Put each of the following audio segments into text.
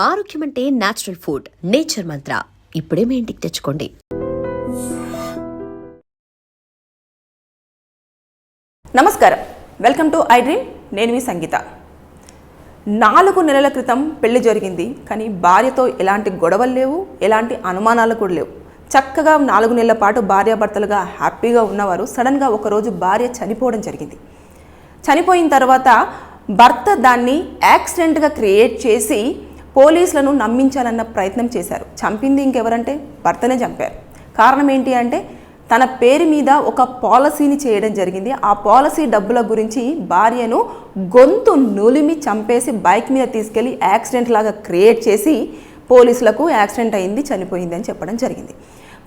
ఆరోగ్యం అంటే natural food nature మంత్ర ఇప్పుడే మీ ఇంటికి తెచ్చుకోండి. నమస్కారం. వెల్కమ్ టు ఐ డ్రీమ్ నేను మీ సంగీత. నాలుగు నెలల క్రితం పెళ్ళి జరిగింది. కానీ భార్యతో ఎలాంటి గొడవలు లేవు ఎలాంటి అనుమానాలు కూడా లేవు. చక్కగా నాలుగు నెలల పాటు భార్యాభర్తలుగా హ్యాపీగా ఉన్నవారు సడన్గా ఒకరోజు భార్య చనిపోవడం జరిగింది. చనిపోయిన తర్వాత భర్త దాన్ని యాక్సిడెంట్గా క్రియేట్ చేసి పోలీసులను నమ్మించాలన్న ప్రయత్నం చేశారు. చంపింది ఇంకెవరంటే భర్తనే చంపారు. కారణం ఏంటి అంటే తన పేరు మీద ఒక పాలసీని చేయడం జరిగింది. ఆ పాలసీ డబ్బుల గురించి భార్యను గొంతు నులిమి చంపేసి బైక్ మీద తీసుకెళ్ళి యాక్సిడెంట్ లాగా క్రియేట్ చేసి పోలీసులకు యాక్సిడెంట్ అయింది చనిపోయింది అని చెప్పడం జరిగింది.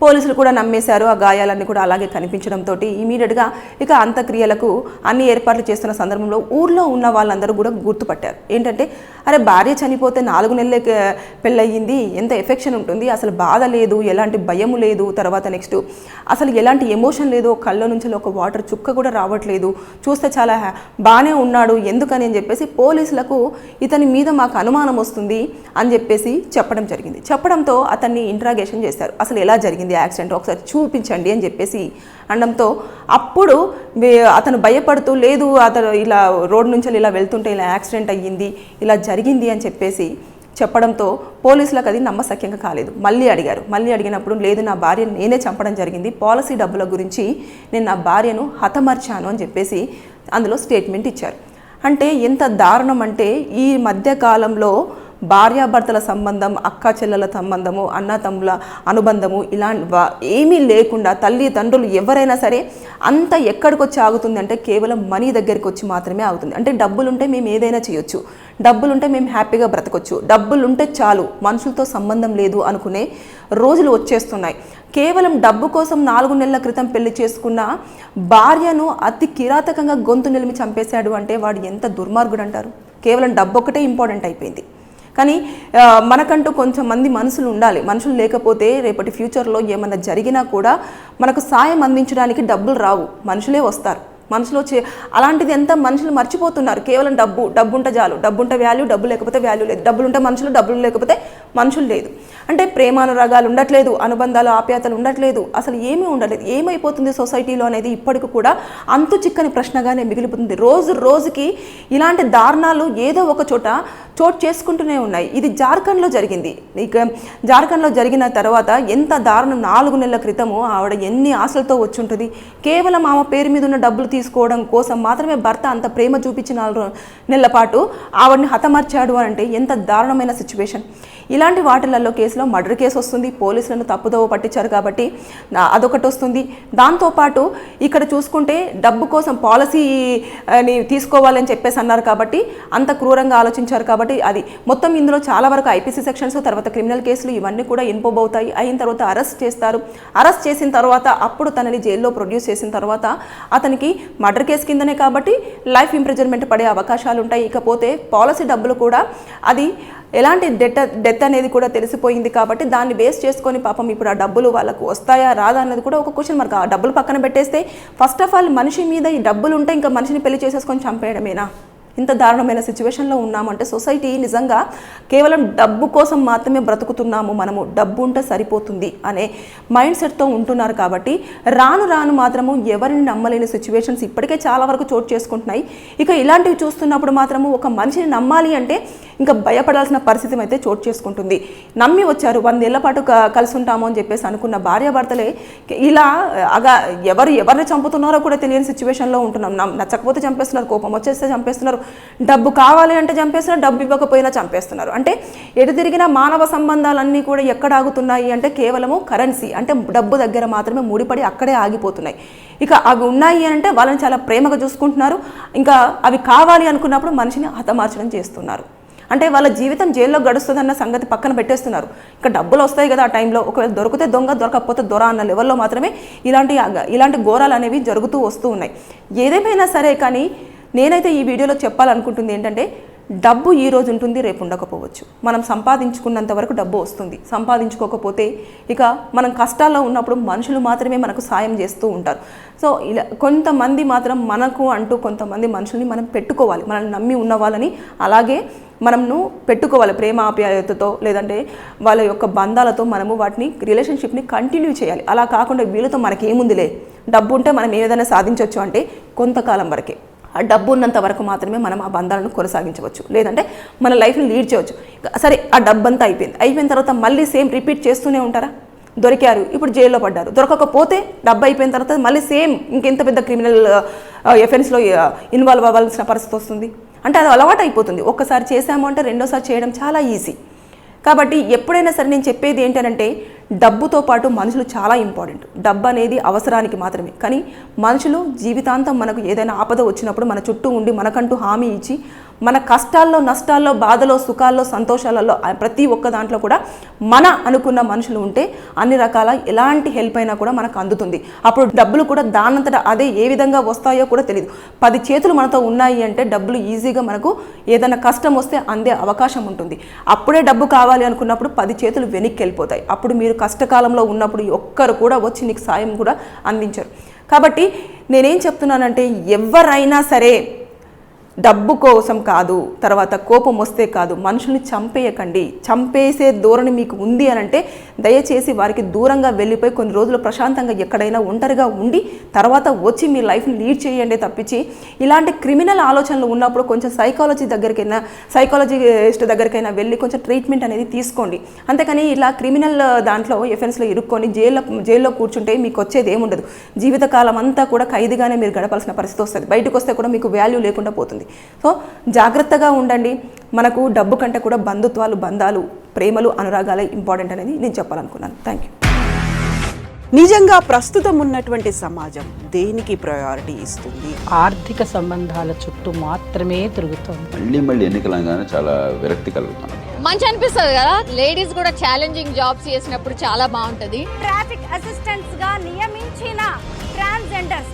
పోలీసులు కూడా నమ్మేశారు. ఆ గాయాలన్నీ కూడా అలాగే కనిపించడంతో ఇమీడియట్గా ఇక అంత్యక్రియలకు అన్ని ఏర్పాట్లు చేస్తున్న సందర్భంలో ఊర్లో ఉన్న వాళ్ళందరూ కూడా గుర్తుపట్టారు. ఏంటంటే అరే భార్య చనిపోతే నాలుగు నెలలే పెళ్ళయింది. ఎంత ఎఫెక్షన్ ఉంటుంది. అసలు బాధ లేదు. ఎలాంటి భయము లేదు. తర్వాత నెక్స్ట్ అసలు ఎలాంటి ఎమోషన్ లేదు. కళ్ళ నుంచి ఒక వాటర్ చుక్క కూడా రావట్లేదు. చూస్తే చాలా హ్యా- బాగానే ఉన్నాడు. ఎందుకని అని చెప్పేసి పోలీసులకు ఇతని మీద మాకు అనుమానం వస్తుంది అని చెప్పేసి చెప్పడం జరిగింది. చెప్పడంతో అతన్ని ఇంట్రాగేషన్ చేశారు. అసలు ఎలా జరిగింది? యాక్సిడెంట్ ఒకసారి చూపించండి అని చెప్పేసి అనడంతో అప్పుడు అతను భయపడుతూ లేదు అతను ఇలా రోడ్ నుంచి ఇలా వెళ్తుంటే ఇలా యాక్సిడెంట్ అయ్యింది ఇలా జరిగింది అని చెప్పేసి చెప్పడంతో పోలీసులకు అది నమ్మసక్యంగా కాలేదు. మళ్ళీ అడిగారు. మళ్ళీ అడిగినప్పుడు లేదు నా భార్యను నేనే చంపడం జరిగింది పాలసీ డబ్బుల గురించి నేను నా భార్యను హతమర్చాను అని చెప్పేసి అందులో స్టేట్మెంట్ ఇచ్చారు. అంటే ఎంత దారుణం అంటే ఈ మధ్యకాలంలో భార్యాభర్తల సంబంధం అక్క చెల్లెల సంబంధము అన్న తమ్ముల అనుబంధము ఇలాంటి వా- ఏమీ లేకుండా తల్లి తండ్రులు ఎవరైనా సరే అంత ఎక్కడికి వచ్చి ఆగుతుంది అంటే కేవలం మనీ దగ్గరికి వచ్చి మాత్రమే ఆగుతుంది. అంటే డబ్బులుంటే మేము ఏదైనా చేయొచ్చు. డబ్బులుంటే మేము హ్యాపీగా బ్రతకొచ్చు. డబ్బులుంటే చాలు మనుషులతో సంబంధం లేదు అనుకునే రోజులు వచ్చేస్తున్నాయి. కేవలం డబ్బు కోసం నాలుగు నెలల క్రితం పెళ్ళి చేసుకున్న భార్యను అతి కిరాతకంగా గొంతు నిలిమి చంపేశాడు అంటే వాడు ఎంత దుర్మార్గుడు అంటారు కేవలం డబ్బు ఒకటే ఇంపార్టెంట్ అయిపోయింది. కానీ మనకంటూ కొంచెం మంది మనుషులు ఉండాలి. మనుషులు లేకపోతే రేపటి ఫ్యూచర్లో ఏమన్నా జరిగినా కూడా మనకు సాయం అందించడానికి డబ్బులు రావు. మనుషులే వస్తారు. మనుషులు వచ్చి అలాంటిది ఎంత మనుషులు మర్చిపోతున్నారు. కేవలం డబ్బు డబ్బు ఉంటే చాలు. డబ్బు ఉంటే వాల్యూ డబ్బు లేకపోతే వాల్యూ లేదు. డబ్బులు ఉంటే మనుషులు డబ్బులు లేకపోతే మనుషులు లేదు. అంటే ప్రేమానురాగాలు ఉండట్లేదు అనుబంధాలు ఆప్యాయతలు ఉండట్లేదు అసలు ఏమీ ఉండలేదు ఏమైపోతుంది సొసైటీలో అనేది ఇప్పటికి కూడా అంతు చిక్కని ప్రశ్నగానే మిగిలిపోతుంది. రోజు రోజుకి ఇలాంటి దారుణాలు ఏదో ఒక చోట చోటు చేసుకుంటూనే ఉన్నాయి. ఇది జార్ఖండ్లో జరిగింది. ఇక జార్ఖండ్లో జరిగిన తర్వాత ఎంత దారుణం నాలుగు నెలల క్రితము ఆవిడ ఎన్ని ఆశలతో వచ్చి ఉంటుంది కేవలం ఆమె పేరు మీద ఉన్న డబ్బులు తీసుకోవడం కోసం మాత్రమే భర్త అంత ప్రేమ చూపించిన నాలుగు నెలల పాటు ఆవిడని హతమార్చాడు అని అంటే ఎంత దారుణమైన సిచ్యువేషన్ ఇలాంటి వాటిలలో కేసులో మర్డర్ కేసు వస్తుంది పోలీసులను తప్పుదోవ పట్టించారు కాబట్టి అదొకటి వస్తుంది. దాంతోపాటు ఇక్కడ చూసుకుంటే డబ్బు కోసం పాలసీ అని తీసుకోవాలని చెప్పేసి అన్నారు కాబట్టి అంత క్రూరంగా ఆలోచించారు కాబట్టి అది మొత్తం ఇందులో చాలా వరకు ఐపీసీ సెక్షన్స్ తర్వాత క్రిమినల్ కేసులు ఇవన్నీ కూడా ఇన్పోబ్ అయిన తర్వాత అరెస్ట్ చేస్తారు. అరెస్ట్ చేసిన తర్వాత అప్పుడు తనని జైల్లో ప్రొడ్యూస్ చేసిన తర్వాత అతనికి మర్డర్ కేసు కిందనే కాబట్టి లైఫ్ ఇంప్రిజన్మెంట్ పడే అవకాశాలు ఉంటాయి. ఇకపోతే పాలసీ డబ్బులు కూడా అది ఎలాంటి డెత్ డెత్ అనేది కూడా తెలిసిపోయింది కాబట్టి దాన్ని బేస్ చేసుకొని పాపం ఇప్పుడు ఆ డబ్బులు వాళ్ళకు వస్తాయా రాదా అన్నది కూడా ఒక క్వశ్చన్ మార్క్ ఆ డబ్బులు పక్కన పెట్టేస్తే ఫస్ట్ ఆఫ్ ఆల్ మనిషి మీద ఈ డబ్బులు ఉంటే ఇంకా మనిషిని పెళ్ళి చేసేసుకొని చంపేయడమేనా? ఇంత దారుణమైన సిచ్యువేషన్లో ఉన్నామంటే సొసైటీ నిజంగా కేవలం డబ్బు కోసం మాత్రమే బ్రతుకుతున్నాము మనము డబ్బు ఉంటే సరిపోతుంది అనే మైండ్ సెట్తో ఉంటున్నారు కాబట్టి రాను రాను మాత్రము ఎవరిని నమ్మలేని సిచ్యువేషన్స్ ఇప్పటికే చాలా వరకు చోటు చేసుకుంటున్నాయి. ఇక ఇలాంటివి చూస్తున్నప్పుడు మాత్రము ఒక మనిషిని నమ్మాలి అంటే ఇంకా భయపడాల్సిన పరిస్థితి అయితే చోటు చేసుకుంటుంది. నమ్మి వచ్చారు వందేళ్ళ పాటు కలిసి ఉంటాము అని చెప్పేసి అనుకున్న భార్యాభర్తలే ఇలా అగా ఎవరు ఎవరిని చంపుతున్నారో కూడా తెలియని సిచ్యువేషన్లో ఉంటున్నాం. నచ్చకపోతే చంపేస్తున్నారు కోపం వచ్చేస్తే చంపేస్తున్నారు డబ్బు కావాలి అంటే చంపేస్తున్నారు డబ్బు ఇవ్వకపోయినా చంపేస్తున్నారు. అంటే ఎటు తిరిగిన మానవ సంబంధాలన్నీ కూడా ఎక్కడ ఆగుతున్నాయి అంటే కేవలము కరెన్సీ అంటే డబ్బు దగ్గర మాత్రమే ముడిపడి అక్కడే ఆగిపోతున్నాయి. ఇక అవి ఉన్నాయి అని అంటే వాళ్ళని చాలా ప్రేమగా చూసుకుంటున్నారు. ఇంకా అవి కావాలి అనుకున్నప్పుడు మనిషిని హతమార్చడం చేస్తున్నారు. అంటే వాళ్ళ జీవితం జైల్లో గడుస్తుందన్న సంగతి పక్కన పెట్టేస్తున్నారు. ఇంకా డబ్బులు వస్తాయి కదా ఆ టైంలో ఒకవేళ దొరికితే దొంగ దొరకకపోతే దొర అన్న లెవెల్లో మాత్రమే ఇలాంటి ఇలాంటి ఘోరాలు అనేవి జరుగుతూ వస్తూ ఉన్నాయి. ఏదేమైనా సరే కానీ నేనైతే ఈ వీడియోలో చెప్పాలనుకుంటుంది ఏంటంటే డబ్బు ఈ రోజు ఉంటుంది రేపు ఉండకపోవచ్చు. మనం సంపాదించుకున్నంత వరకు డబ్బు వస్తుంది. సంపాదించుకోకపోతే ఇక మనం కష్టాల్లో ఉన్నప్పుడు మనుషులు మాత్రమే మనకు సాయం చేస్తూ ఉంటారు. సో ఇలా కొంతమంది మాత్రం మనకు అంటూ కొంతమంది మనుషుల్ని మనం పెట్టుకోవాలి. మనల్ని నమ్మి ఉన్న వాళ్ళని అలాగే మనము పెట్టుకోవాలి ప్రేమ ఆప్యాయతతో లేదంటే వాళ్ళ యొక్క బంధాలతో మనము వాటిని రిలేషన్షిప్ని కంటిన్యూ చేయాలి. అలా కాకుండా వీళ్ళతో మనకేముందిలే? డబ్బు ఉంటే మనం ఏదైనా సాధించవచ్చు అంటే కొంతకాలం వరకే. డబ్బు ఉన్నంత వరకు మాత్రమే మనం ఆ బంధాలను కొనసాగించవచ్చు. లేదంటే మన లైఫ్ని లీడ్ చేయవచ్చు. సరే ఆ డబ్బు అంతా అయిపోయింది. అయిపోయిన తర్వాత మళ్ళీ సేమ్ రిపీట్ చేస్తూనే ఉంటారా? దొరికారు. ఇప్పుడు జైల్లో పడ్డారు. దొరకకపోతే డబ్బు అయిపోయిన తర్వాత మళ్ళీ సేమ్ ఇంకెంత పెద్ద క్రిమినల్ ఎఫెన్స్లో ఇన్వాల్వ్ అవ్వాల్సిన పరిస్థితి వస్తుంది. అంటే అది అలవాటు అయిపోతుంది. ఒక్కసారి చేసాము అంటే రెండోసారి చేయడం చాలా ఈజీ కాబట్టి ఎప్పుడైనా సరే నేను చెప్పేది ఏంటంటే డబ్బుతో పాటు మనుషులు చాలా ఇంపార్టెంట్. డబ్బు అనేది అవసరానికి మాత్రమే. కానీ మనుషులు జీవితాంతం మనకు ఏదైనా ఆపద వచ్చినప్పుడు మన చుట్టూ ఉండి మనకంటూ హామీ ఇచ్చి మన కష్టాల్లో నష్టాల్లో బాధలో సుఖాల్లో సంతోషాలలో ప్రతి ఒక్క దాంట్లో కూడా మన అనుకున్న మనుషులు ఉంటే అన్ని రకాల ఎలాంటి హెల్ప్ అయినా కూడా మనకు అందుతుంది. అప్పుడు డబ్బులు కూడా దానంతట అదే ఏ విధంగా వస్తాయో కూడా తెలియదు పది చేతులు మనతో ఉన్నాయి అంటే డబ్బులు ఈజీగా మనకు ఏదైనా కష్టం వస్తే అందే అవకాశం ఉంటుంది. అప్పుడే డబ్బు కావాలి అనుకున్నప్పుడు పది చేతులు వెనక్కి వెళ్ళిపోతాయి. అప్పుడు మీరు కష్టకాలంలో ఉన్నప్పుడు ఒక్కరు కూడా వచ్చి నీకు సాయం కూడా అందించరు. కాబట్టి నేనేం చెప్తున్నానంటే ఎవరైనా సరే డబ్బు కోసం కాదు తర్వాత కోపం వస్తే కాదు మనుషుల్ని చంపేయకండి. చంపేసే ధోరణి మీకు ఉంది అని అంటే దయచేసి వారికి దూరంగా వెళ్ళిపోయి కొన్ని రోజులు ప్రశాంతంగా ఎక్కడైనా ఒంటరిగా ఉండి తర్వాత వచ్చి మీ లైఫ్ని లీడ్ చేయండి తప్పించి ఇలాంటి క్రిమినల్ ఆలోచనలు ఉన్నప్పుడు కొంచెం సైకాలజీ దగ్గరికైనా సైకాలజిస్ట్ దగ్గరికైనా వెళ్ళి కొంచెం ట్రీట్మెంట్ అనేది తీసుకోండి. అంతేకాని ఇలా క్రిమినల్ దాంట్లో ఎఫెన్స్లో ఇరుక్కొని జైల్లో జైల్లో కూర్చుంటే మీకు వచ్చేది ఏముండదు. జీవితకాలం అంతా కూడా ఖైదీగానే మీరు గడపాల్సిన పరిస్థితి వస్తుంది. బయటకు వస్తే కూడా మీకు వాల్యూ లేకుండా పోతుంది. సో జాగ్రత్తగా ఉండండి. మనకు డబ్బు కంటే కూడా బంధుత్వాలు బంధాలు ప్రేమలు అనురాగాలే ఇంపార్టెంట్ అనేది నేను చెప్పాలనుకున్నాను. థ్యాంక్ యూ నిజంగా ప్రస్తుతం ఉన్నటువంటి సమాజం దేనికి ప్రయారిటీ ఇస్తుంది? ఆర్థిక సంబంధాల చుట్టూ మాత్రమే తిరుగుతోంది. మళ్ళీ మళ్ళీ ఎన్నికలు అనగానే చాలా విరక్తి కలుగుతాను మంచి అనిపిస్తుంది కదా? లేడీస్ కూడా ఛాలెంజింగ్ జాబ్స్ చేసినప్పుడు చాలా బాగుంటది. ట్రాఫిక్ అసిస్టెంట్స్గా నియమించిన ట్రాన్స్జెండర్స్